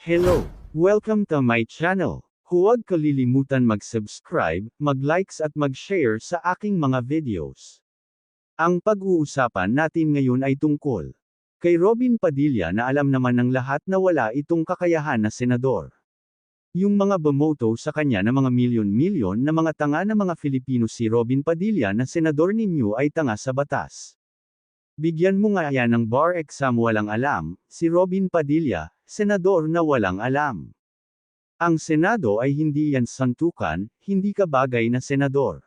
Hello! Welcome to my channel. Huwag kalilimutan mag-subscribe, mag-likes at mag-share sa aking mga videos. Ang pag-uusapan natin ngayon ay tungkol kay Robin Padilla na alam naman ng lahat na wala itong kakayahan na senador. Yung mga bumoto sa kanya na mga milyon-milyon na mga tanga na mga Filipino si Robin Padilla na senador ninyo ay tanga sa batas. Bigyan mo nga yan ng bar exam walang alam, si Robin Padilla, senador na walang alam. Ang Senado ay hindi yan santukan, hindi ka bagay na senador.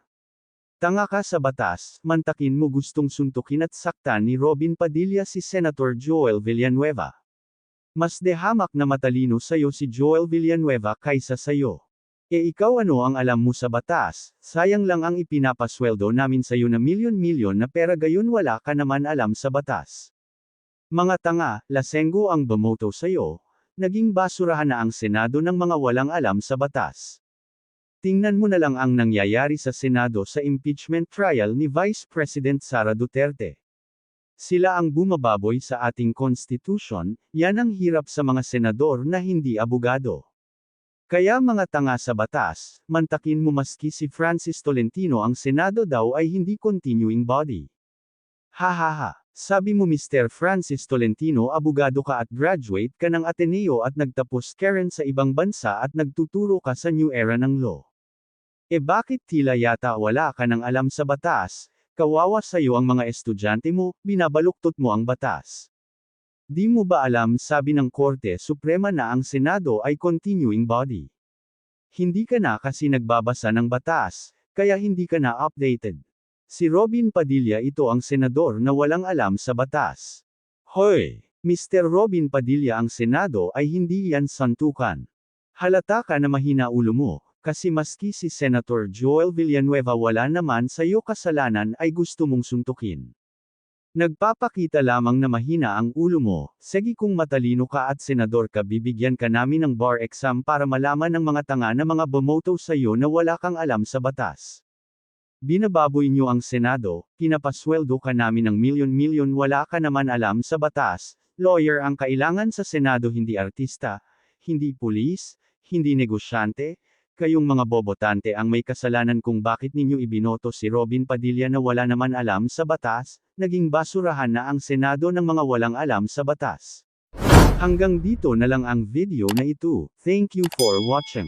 Tanga ka sa batas, mantakin mo gustong suntukin at saktan ni Robin Padilla si Senator Joel Villanueva. Mas dehamak na matalino sayo si Joel Villanueva kaysa sayo. E ikaw ano ang alam mo sa batas, sayang lang ang ipinapasweldo namin sayo na milyon-milyon na pera gayon wala ka naman alam sa batas. Mga tanga, lasenggo ang bumoto sayo, naging basurahan na ang Senado ng mga walang alam sa batas. Tingnan mo na lang ang nangyayari sa Senado sa impeachment trial ni Vice President Sara Duterte. Sila ang bumababoy sa ating constitution, yan ang hirap sa mga senador na hindi abogado. Kaya mga tanga sa batas, mantakin mo maski si Francis Tolentino ang Senado daw ay hindi continuing body. Hahaha, sabi mo Mr. Francis Tolentino abogado ka at graduate ka ng Ateneo at nagtapos ka rin sa ibang bansa at nagtuturo ka sa new era ng law. E bakit tila yata wala ka ng alam sa batas, kawawa sa'yo ang mga estudyante mo, binabaluktot mo ang batas. Di mo ba alam sabi ng Korte Suprema na ang Senado ay continuing body? Hindi ka na kasi nagbabasa ng batas, kaya hindi ka na updated. Si Robin Padilla ito ang senador na walang alam sa batas. Hoy! Mr. Robin Padilla ang Senado ay hindi yan santukan. Halata ka na mahina ulo mo, kasi maski si Senator Joel Villanueva wala naman sa iyo kasalanan ay gusto mong suntukin. Nagpapakita lamang na mahina ang ulo mo, sige kung matalino ka at senador ka bibigyan ka namin ng bar exam para malaman ng mga tanga na mga bumoto sa iyo na wala kang alam sa batas. Binababoy niyo ang Senado, pinapasweldo ka namin ng milyon-milyon wala ka naman alam sa batas, lawyer ang kailangan sa Senado hindi artista, hindi pulis, hindi negosyante, kayong mga bobotante ang may kasalanan kung bakit ninyo ibinoto si Robin Padilla na wala naman alam sa batas, naging basurahan na ang Senado ng mga walang alam sa batas. Hanggang dito na lang ang video na ito, thank you for watching.